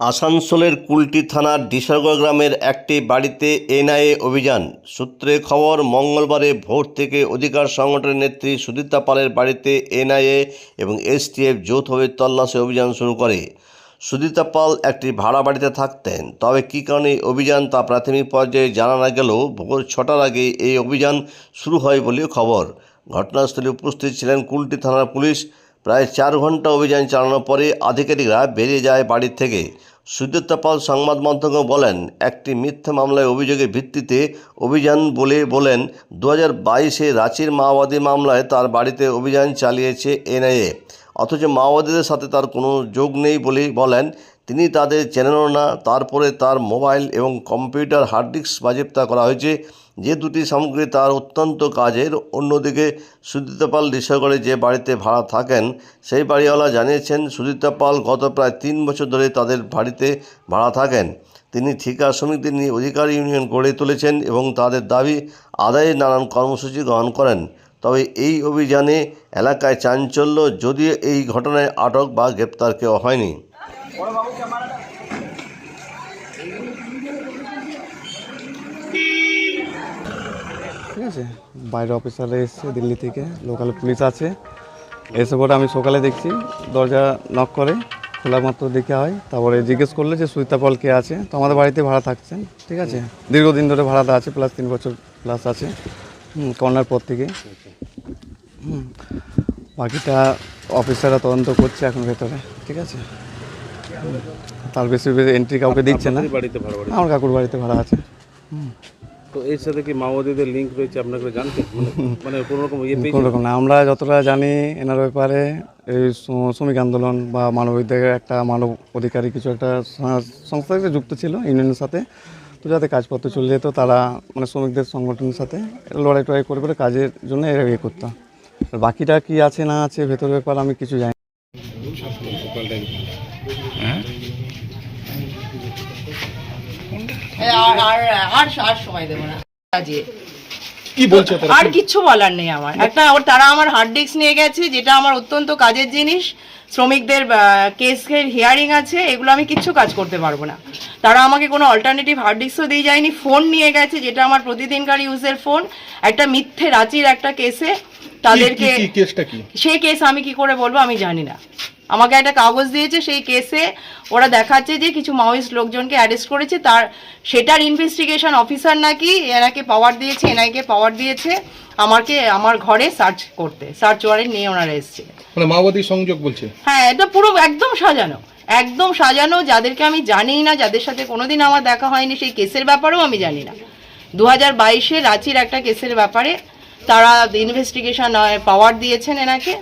আসানসোলের কুলটি থানার ডিসাগর গ্রামের একটি বাড়িতে এনআইএ অভিযান। সূত্রে খবর, মঙ্গলবারে ভোর থেকে অধিকার সংগঠনের নেত্রী সুদীপ্তা পালের বাড়িতে এনআইএ এবং এসটিএফ যৌথভাবে তল্লাশি অভিযান শুরু করে। সুদীপ্তা পাল একটি ভাড়া বাড়িতে থাকতেন। তবে কী কারণে অভিযান তা প্রাথমিক পর্যায়ে জানা না গেলেও ভোর ছটার আগে এই অভিযান শুরু হয় বলেও খবর। ঘটনাস্থলে উপস্থিত ছিলেন কুলটি থানার পুলিশ প্রায় চার ঘণ্টা অভিযান চালানোর পরে আধিকারিকরা বেরিয়ে যায় বাড়ির থেকে। সুদীপ্তা পাল সংবাদ মাধ্যমকে বলেন, একটি মিথ্যা মামলায় অভিযোগের ভিত্তিতে অভিযান বলে বলেন দু হাজার বাইশে রাঁচির মাওবাদী মামলায় তার বাড়িতে অভিযান চালিয়েছে এনআইএ। অথচ মাওবাদীদের সাথে তার কোনো যোগ নেই বলে বলেন, তিনি তাদের চেনেনও না। তারপরে তার মোবাইল এবং কম্পিউটার হার্ড ডিস্ক বাজেপ্তা করা হয়েছে। যে দুটি সামগ্রী তার অত্যন্ত কাজের। অন্যদিকে সুদীপ্তা পাল ডিসাগড়ে যে বাড়িতে ভাড়া থাকেন, সেই বাড়িওয়ালা জানিয়েছেন সুদীপ্তা পাল গত প্রায় তিন বছর ধরে তাদের বাড়িতে ভাড়া থাকেন। তিনি ঠিকা শ্রমিকদের নিয়ে অধিকার ইউনিয়ন গড়ে তুলেছেন এবং তাদের দাবি আদায়ে নানান কর্মসূচি গ্রহণ করেন। তবে এই অভিযানে এলাকায় চাঞ্চল্য যদিও এই ঘটনায় আটক বা গ্রেপ্তার কেউ হয়নি। ঠিক আছে? বাইরে অফিসাররা এসছে দিল্লি থেকে। লোকাল পুলিশ আছে। এসে পরে আমি সকালে দেখছি দরজা নক করে খোলা মাত্র দেখে হয়। তারপরে জিজ্ঞেস করলে যে সুইতা পল কে আছে। তো আমাদের বাড়িতে ভাড়া থাকছেন ঠিক আছে? দীর্ঘদিন ধরে ভাড়াটা আছে প্লাস তিন বছর প্লাস আছে। হুম, করোনার পর থেকে। হুম, বাকিটা অফিসাররা তদন্ত করছে এখন ভেতরে ঠিক আছে? তার বেশি বেশি এন্ট্রি কাউকে দিচ্ছে না। বাড়িতে ভাড়া বাড়ি আমার কাকুর বাড়িতে ভাড়া আছে। তো এর সাথে কি মাওবাদীদের লিঙ্ক রয়েছে আপনাকে জানতে মানে কোনো রকম ইয়ে কোনো রকম না। আমরা যতটা জানি এনার ব্যাপারে এই শ্রমিক আন্দোলন বা মানবাধিকারের একটা মানব অধিকারী কিছু একটা সং- সংস্থার সাথে যুক্ত ছিল ইউনিয়নের সাথে। তো যাতে কাজপত্র চলে যেত তারা মানে শ্রমিকদের সংগঠনের সাথে লড়াই টড়াই করে করে কাজের জন্য এরা ইয়ে করতাম আর বাকিটা কি আছে না আছে ভেতর ব্যাপার আমি কিছু জানি না। আর আর আর আর সময় দেবো না। কাজে কি বলছে আর কিচ্ছু বলার নেই আমার। একটা ওর তারা আমার হার্ড ডিস্ক নিয়ে গেছে যেটা আমার অত্যন্ত কাজের জিনিস। শ্রমিকদের কেসের হিয়ারিং আছে এগুলো আমি কিচ্ছু কাজ করতে পারব না। তারা আমাকে কোনো অল্টারনেটিভ হার্ড ডিস্কও দিয়ে যায়নি। ফোন নিয়ে গেছে যেটা আমার প্রতিদিনকার ইউজের ফোন একটা মিথ্যে রাঁচির একটা কেসে তাদেরকে সেই কেস আমি কি করে বলব আমি জানি না। আমাকে একটা কাগজ দিয়েছে সেই কেসে ওরা দেখাচ্ছে যে কিছু মাওয়িস্ট লোকজনকে অ্যারেস্ট করেছে তার সেটার ইনভেস্টিগেশন অফিসার নাকি এনাকে পাওয়ার দিয়েছে এনআইকে পাওয়ার দিয়েছে আমাকে আমার ঘরে সার্চ করতে সার্চ ওয়ারেন্ট নিয়ে ওনারা এসেছে। মানে মাওবাদী সংযোগ বলছে? হ্যাঁ এটা পুরো একদম সাজানো একদম সাজানো যাদেরকে আমি জানি না যাদের সাথে কোনোদিন আমার দেখা হয়নি সেই কেসের ব্যাপারেও আমি জানি না। দু হাজার বাইশে রাঁচির একটা কেসের ব্যাপারে তারা ইনভেস্টিগেশন পাওয়ার দিয়েছেন এনাকে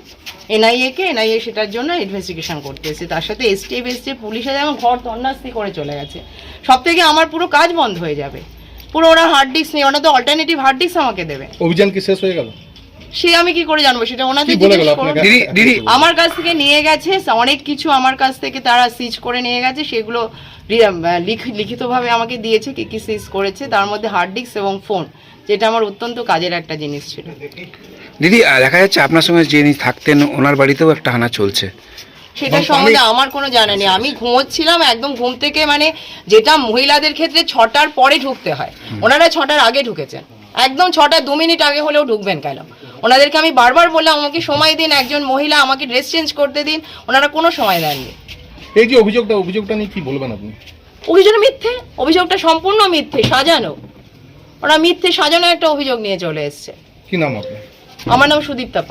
এনআইএ কে এনআইএ সেটার জন্য ইনভেস্টিগেশন করতে এসেছে তার সাথে এসটিএফ এসছে পুলিশে যেমন ঘর তন্নাস্তি করে চলে গেছে। সব থেকে আমার পুরো কাজ বন্ধ হয়ে যাবে। পুরো ওরা হার্ড ডিস্ক নেই ওরা তো অল্টারনেটিভ হার্ড ডিস্ক আমাকে দেবে। অভিযান কি শেষ হয়ে গেল? সে আমি কি করে জানব? সেটা ওনাদের জিজ্ঞেস করুন। দিদি আমার কাছ থেকে নিয়ে গেছে অনেক কিছু আমার কাছ থেকে তারা সিজ করে নিয়ে গেছে সেগুলো লিখিতভাবে আমাকে দিয়েছে কি কি সিজ করেছে তার মধ্যে হার্ড ডিস্ক এবং ফোন যেটা আমার অত্যন্ত কাজের একটা জিনিস ছিল। দিদি দেখা যাচ্ছে আপনার সঙ্গে যিনি থাকতেন ওনার বাড়িতেও একটা হানা চলছে। সেটা সম্বন্ধে আমার কোনো জানা নেই। আমি ঘুমোচ্ছিলাম একদম ঘুম থেকে মানে যেটা মহিলাদের ক্ষেত্রে ছটার পরে ঢুকতে হয়। ওনারা ছটার আগে ঢুকেছেন। একদম ছটা দু মিনিট আগে হলেও ঢুকবেন কেন? ওনাদেরকে আমি বারবার বললাম আমাকে সময় দিন একজন মহিলা আমাকে ড্রেস চেঞ্জ করতে দিন। ওনারা কোনো সময় দেননি। এই যে অভিযোগটা অভিযোগটা নিয়ে কি বলবেন আপনি? অভিযোগ মিথ্যে অভিযোগটা সম্পূর্ণ মিথ্যে সাজানো। ওরা মিথ্যে সাজানো একটা অভিযোগ নিয়ে চলে এসছে। কি নাম আপনার? আমার নাম সুদীপ্তা পাল।